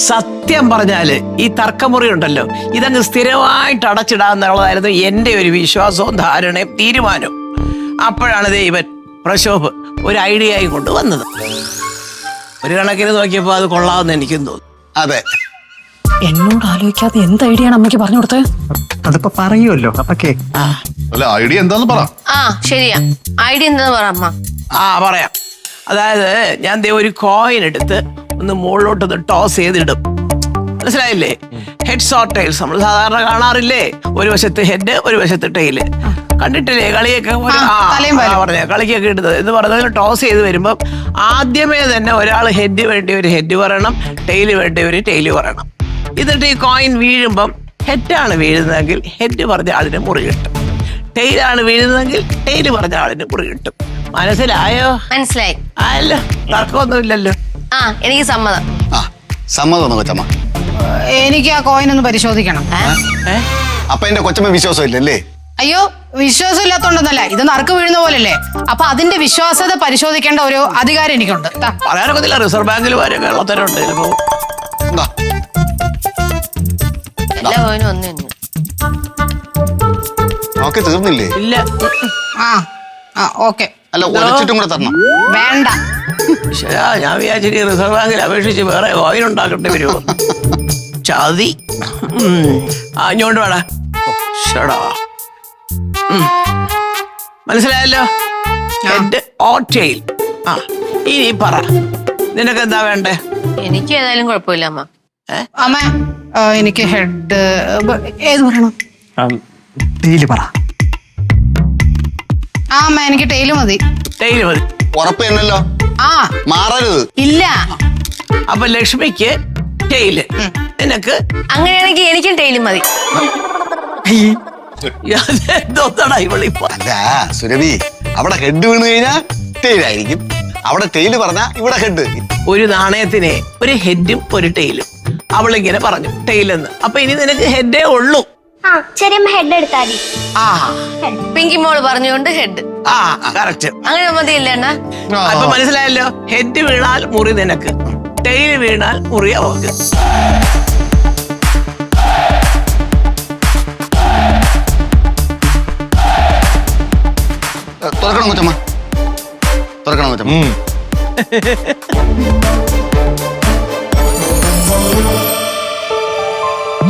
സത്യം പറഞ്ഞാൽ ഈ തർക്കമുറി ഉണ്ടല്ലോ ഇതങ്ങ് സ്ഥിരമായിട്ട് അടച്ചിടാന്നുള്ളതായിരുന്നു എന്റെ ഒരു വിശ്വാസവും ധാരണയും തീരുമാനവും. അപ്പോഴാണ് ദൈവൻ പ്രശോഭ് ഒരു ഐഡിയയായി കൊണ്ടുവന്നത് ഒരു കണക്കിന് നോക്കിയപ്പോൾ അത് കൊള്ളാമെന്ന് എനിക്കും തോന്നുന്നു അതെ. എന്നോട് ആലോചിക്കാതെ എന്ത് ഐഡിയ ആണ് അമ്മയ്ക്ക് പറഞ്ഞു കൊടുത്തത്? അതിപ്പോ പറയുമല്ലോ അല്ല ഐഡിയ എന്താന്ന് പറ. ആ ശരിയാ. ഐഡിയ എന്താന്ന് പറ അമ്മ. ആ പറയാം. അതായത് ഞാൻ ദേ ഒരു കോയിൻ എടുത്ത് ഒന്ന് മുകളിലോട്ട് ഒന്ന് ടോസ് ചെയ്തിടും. മനസ്സിലായില്ലേ? ഹെഡ്സ് ഓർ ടൈൽസ് നമ്മൾ സാധാരണ കാണാറില്ലേ? ഒരു വശത്ത് ഹെഡ് ഒരു വശത്ത് ടൈൽ കണ്ടിട്ടില്ലേ? കളിയൊക്കെ പറഞ്ഞ കളിക്കൊക്കെ ഇടുന്നത്. എന്ന് പറഞ്ഞാൽ ടോസ് ചെയ്ത് വരുമ്പോൾ ആദ്യമേ തന്നെ ഒരാൾ ഹെഡ് വേണ്ടി ഒരു ഹെഡ് പറയണം ടൈൽ വേണ്ടി ഒരു ടൈൽ പറയണം. എന്നിട്ട് ഈ കോയിൻ വീഴുമ്പം ഹെഡാണ് വീഴുന്നതെങ്കിൽ ഹെഡ് പറഞ്ഞ ആളിന് മുറി കിട്ടും. ടൈലാണ് വീഴുന്നതെങ്കിൽ ടൈൽ പറഞ്ഞ ആളിന് മുറി കിട്ടും. മനസ്സിലായോ? മനസ്സിലായി. അല്ലോ തർക്കമൊന്നുമില്ലല്ലോ. ആ എനിക്ക് സമ്മതം. ആ സമ്മതം കൊച്ചമ്മ. എനിക്ക് ആ കോയിൻ ഒന്ന് പരിശോധിക്കണം. അപ്പൊ എന്റെ കൊച്ചമ്മ വിശ്വാസം ഇല്ലല്ലേ അയ്യോ വിശ്വാസം ഇല്ലാത്തോണ്ടൊന്നല്ല ഇത് നറുക്ക് വീഴുന്ന പോലല്ലേ അപ്പൊ അതിന്റെ വിശ്വാസത പരിശോധിക്കേണ്ട ഒരു അധികാരം എനിക്കുണ്ട്. ദാ, പറയാനൊക്കത്തില്ല റിസർവ് ബാങ്കിൽ എന്താ? എല്ലാ പോയിനും ഒന്നു തന്നെ. നോക്കി തീർന്നില്ലേ? ഇല്ല. ആ ആ ഓക്കെ അല്ല ഒരച്ചിട്ടും കൂടെ തരണം. വേണ്ട. ഞാൻ വിചാരിച്ചിട്ട് റിസർവ് ബാങ്കിൽ അപേക്ഷിച്ച് വേറെ കോയിൻ ഉണ്ടാക്കേണ്ടി വരുമോ ചതി. അഞ്ഞോണ്ട് വേടാ. ഷടാ. മനസ്സിലായല്ലോ? എന്റെ ഓട്ടയിൽ ആ ഇനി പറ. നിനക്ക് എന്താ വേണ്ടേ? എനിക്ക് ഏതായാലും കുഴപ്പമില്ല അമ്മ. അമ്മ എനിക്ക് ഹെഡ് ഏത് പറയണം? ഡെയിലി പറ. ആ അമ്മ എനിക്ക് ടെയിൽ മതി. ടെയിൽ മതി. ഉറപ്പ് തന്നല്ലോ ആ. മാറരുത്. ഇല്ല. അപ്പൊ ലക്ഷ്മിക്ക് ടെയിൽ നിനക്ക്? അങ്ങനെയാണെങ്കിൽ എനിക്കും ടൈലും മതി. എന്തോന്നാടാ ഇവളിപ്പോ അല്ല സുരഭി അവിടെ ഹെഡ് വീണ് കഴിഞ്ഞാ ടെയിലായിരിക്കും അവിടെ ടെയിൽ പറഞ്ഞാ ഇവിടെ ഹെഡ് ഒരു നാണയത്തിനെ ഒരു ഹെഡും ഒരു ടെയിലും അവളിങ്ങനെ പറഞ്ഞു ടെയിലെന്ന് അപ്പൊ ഇനി നിനക്ക് ഹെഡേ ഉള്ളൂ. ആ ചെറിയ ഹെഡ് എടുത്താൽ മതി. ആ. പിങ്കി മോൾ പറഞ്ഞുകൊണ്ട് ഹെഡ് ആ കറക്റ്റ് അങ്ങനെ മതിയല്ലേ അണ്ണാ? അപ്പൊ മനസ്സിലായല്ലോ? ഹെഡ് വീണാൽ മുറി നിനക്ക്. ടെയിൽ വീണാൽ മുറി അവക്ക്. തുറക്കണം കൊച്ചമ്മ തുറക്കണം കൊച്ചമ്മ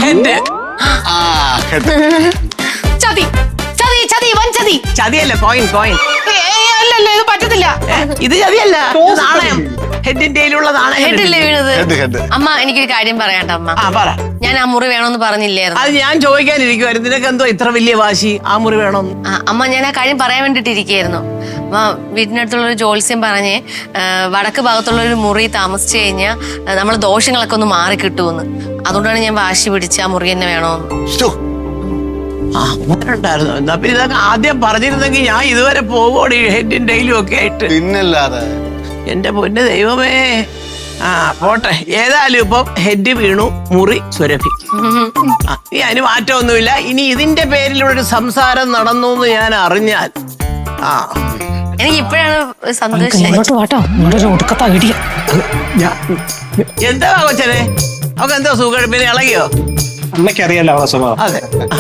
ഹെഡ് ആ ഹെഡ് ചതി. വൻ ചതി. ചതിയല്ല കോയിൻ കോയിൻ അല്ലല്ല ഇത് പറ്റത്തില്ല. ഇത് ചതിയല്ല ഇത് നാണയം. വീണത്? ഹെഡ് ഹെഡ് അമ്മ എനിക്കൊരു കാര്യം പറയാട്ടോ അമ്മ. ആ പറ. ഞാൻ ആ മുറി വേണമെന്ന് പറഞ്ഞില്ലായിരുന്നു. അത് ഞാൻ ചോദിക്കാനിരിക്കുവായിരുന്നു. നിനക്ക് എന്തോ ഇത്ര വലിയ വാശി ആ മുറി വേണം ആ, അമ്മ ഞാൻ ആ കാര്യം പറയാൻ വേണ്ടിട്ടിരിക്കുകയായിരുന്നു. അമ്മ വീട്ടിനടുത്തുള്ള ഒരു ജോത്സ്യം പറഞ്ഞ് ആ, വടക്ക് ഭാഗത്തുള്ള ഒരു മുറി താമസിച്ചു കഴിഞ്ഞാൽ നമ്മൾ ദോഷങ്ങളൊക്കെ ഒന്ന് മാറി കിട്ടുമെന്ന് അതുകൊണ്ടാണ് ഞാൻ വാശി പിടിച്ച് ആ മുറി തന്നെ വേണമെന്ന് ശ്ശോ, ഉണ്ടായിരുന്നു എന്നാ പിന്നെ ഇതൊക്കെ ആദ്യം പറഞ്ഞിരുന്നെങ്കിൽ ഞാൻ ഇതുവരെ പോവുകയാണ് ഹെഡിൻ ഡെയിലും ഒക്കെ ആയിട്ട്. പിന്നല്ലാതെ. എന്റെ പൊന്ന് ദൈവമേ. ആ പോട്ടെ. ഏതായാലും ഇപ്പം ഹെഡ് വീണു മുറി സുരഭി ആ, ഇനി അതിന് മാറ്റമൊന്നുമില്ല. ഇനി ഇതിന്റെ പേരിലൂടെ ഒരു സംസാരം നടന്നു എന്ന് ഞാൻ അറിഞ്ഞാൽ ആ. എനിക്ക് ഇപ്പോഴാണ് സന്തോഷം. മുന്നോട്ട് വാട്ടോ. നിങ്ങളൊരു ഒടുക്കത്ത ഐഡിയ എന്താ കൊച്ചനെ? അവക്ക് എന്താ സുഖം? പിന്നെ ഇളകിയോ? അമ്മയ്ക്കറിയാലോ അവളെ സ്വഭാവം. അതെ. ആ.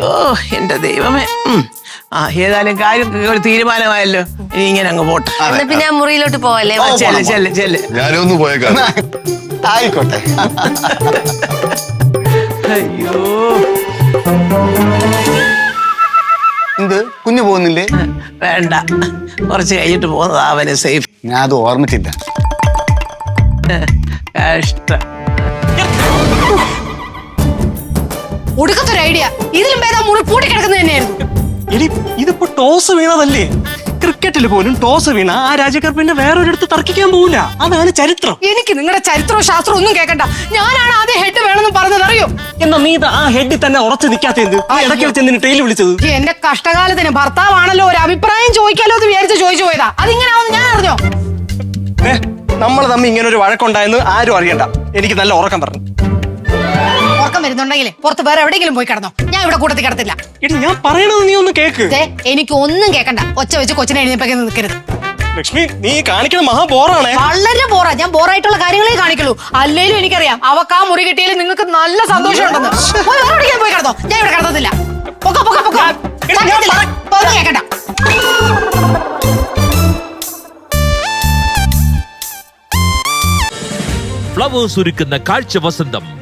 ഓ എന്റെ ദൈവമേ. ഉം. ആ ഏതായാലും കാര്യം ഒരു തീരുമാനമായല്ലോ. ഇനി ഇങ്ങനെ അങ്ങ് പോട്ടെ. എന്നാ പിന്നെ ആ മുറിയിലോട്ട് പോവല്ലേ? ആ, ചെല്ല് ചെല്ല് ചെല്ല്. ഞാനൊന്ന് പോയേക്കാം ആയിക്കോട്ടെ. അയ്യോ. എന്ത്? കുഞ്ഞു പോകുന്നില്ലേ? വേണ്ട. കുറച്ച് കഴിഞ്ഞിട്ട് പോകുന്നതാ അവന് സേഫ്. ഞാൻ അത് ഓർമ്മിച്ചില്ല. കഷ്ടം. ഒടുക്കത്തൊരു ഐഡിയ ഇതിലും ഭേദം മുറി പൂട്ടിക്കിടക്കുന്നത് തന്നെയായിരുന്നു. ഇനി ഇതിപ്പോ ടോസ് വീണതല്ലേ? ക്രിക്കറ്റിൽ പോലും ടോസ് വീണ ആ രാജകർ പിന്നെ വേറൊരിടത്ത് തർക്കിക്കാൻ പോവില്ല. അതാണ് ചരിത്രം. എനിക്ക് നിങ്ങളുടെ ചരിത്രവും ശാസ്ത്രവും ഒന്നും കേൾക്കണ്ട. ഞാനാണ് ആദ്യം ഹെഡ് വേണമെന്ന് പറഞ്ഞത് അറിയോ? എന്നാ നീ ഇത് ആ ഹെഡിൽ തന്നെ ഉറച്ചു നിൽക്കാത്ത എന്ത്? ആ ഇടയ്ക്ക് വെച്ച് എന്തിന് ടൈൽ വിളിച്ചത്? എന്റെ കഷ്ടകാലത്തിന് ഭർത്താവാണല്ലോ ഒരു അഭിപ്രായം ചോദിക്കാലോ എന്ന് വിചാരിച്ച് ചോദിച്ചു പോയതാ. അതിങ്ങനെ ആവുന്ന ഞാൻ അറിഞ്ഞോ? നമ്മൾ തമ്മിൽ ഇങ്ങനെ ഒരു വഴക്കുണ്ടായെന്ന് ആരും അറിയണ്ട. എനിക്ക് നല്ല ഉറക്കം പറഞ്ഞു. ഉറക്കം വരുന്നുണ്ടെങ്കിൽ പുറത്ത് വേറെ എവിടെയെങ്കിലും പോയി കിടന്നോ. ഞാൻ ഇവിടെ കൂട്ടത്തിൽ കിടത്തില്ല. എടി ഞാൻ പറയണത് നീ ഒന്ന് കേക്ക്. ദേ, എനിക്ക് ഒന്നും കേക്കണ്ട. ഒച്ച വെച്ച് കൊച്ചിനെ എഴുന്നേപ്പൊക്കെ നിൽക്കരുത് ലക്ഷ്മി നീ കാണിക്കുന്ന മഹാ ബോറാണേ. വളരെ ബോറാ. ഞാൻ ബോറായിട്ടുള്ള കാര്യങ്ങളെ കാണിക്കുള്ളൂ. അല്ലേലും എനിക്കറിയാം അവക്ക് ആ മുറി കിട്ടിയാലും നിങ്ങൾക്ക് നല്ല സന്തോഷം ഉണ്ടെന്ന്. പോയി വേറെ പോയി കിടന്നോ. ഞാൻ ഇവിടെ കിടന്നതില്ല. പൊക്ക പൊക്ക പൊക്ക. ഞാൻ- ഞാൻ പറ- പറഞ്ഞു കേക്കണ്ട. ഫ്ലവേഴ്സ് ഒരുക്കുന്ന കാഴ്ച വസന്തം.